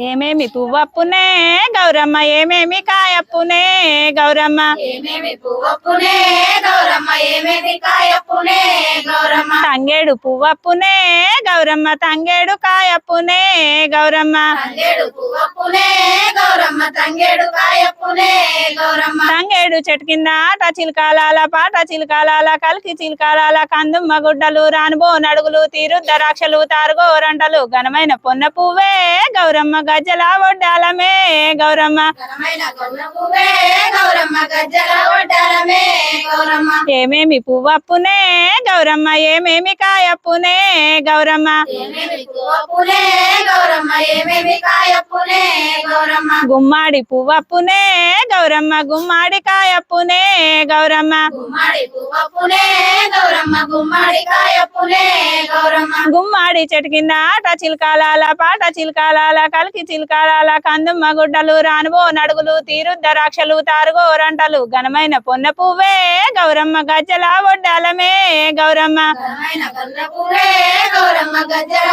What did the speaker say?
ఏమేమి పువ్వప్పునే గౌరమ్మ ఏమేమి కాయప్పునే గౌరమ్మ. ఏమేమి పువ్వప్పునే గౌరమ్మ ఏమేమి కాయప్పునే గౌరమ్మ. తంగేడు పువ్వప్పునే గౌరమ్మ తంగేడు కాయప్పునే గౌరమ్మ. తంగేడు గౌరమ్మ తంగేడు కాయప్పునే గౌరమ్మ. తంగేడు చెట్టు కింద ఆట చిలకాలాల పాట చిలకాలాల కలికి చిలకాలాల కందుమ్మ గుడ్డలు రానుబో నడుగులు తీరు ద్రాక్షలు తారుగోరంటలు ఘనమైన పొన్న పువ్వే గౌరమ్మ గజ్జల వడ్డాలమే గౌరమ్మ. ఘనమైన కొన్న పువ్వే గౌరమ్మ గజ్జల ఏమేమి పువ్వప్పునే గౌరమ్మ ఏమేమి కాయప్పునే గౌరమ్మ. గుమ్మాడి పువ్వప్పునే గౌరమ్మ గుమ్మాడి కాయప్పునే గౌరమ్మ. గుమ్మడి చెట్టు కింద ఆట చిలకాలాల పాట చిలకాలాల కలికి చిలకాలాల కందుమ్మ గుడ్డలు రానుబో నడుగులు తీరు ద్రాక్షలు తారుగోరంటలు ఘనమైన పొన్న పువ్వే గౌరమ్మ గజ్జల ఒడ్డాలమే గౌరమ్మ. గౌరమ్మ గజ్జల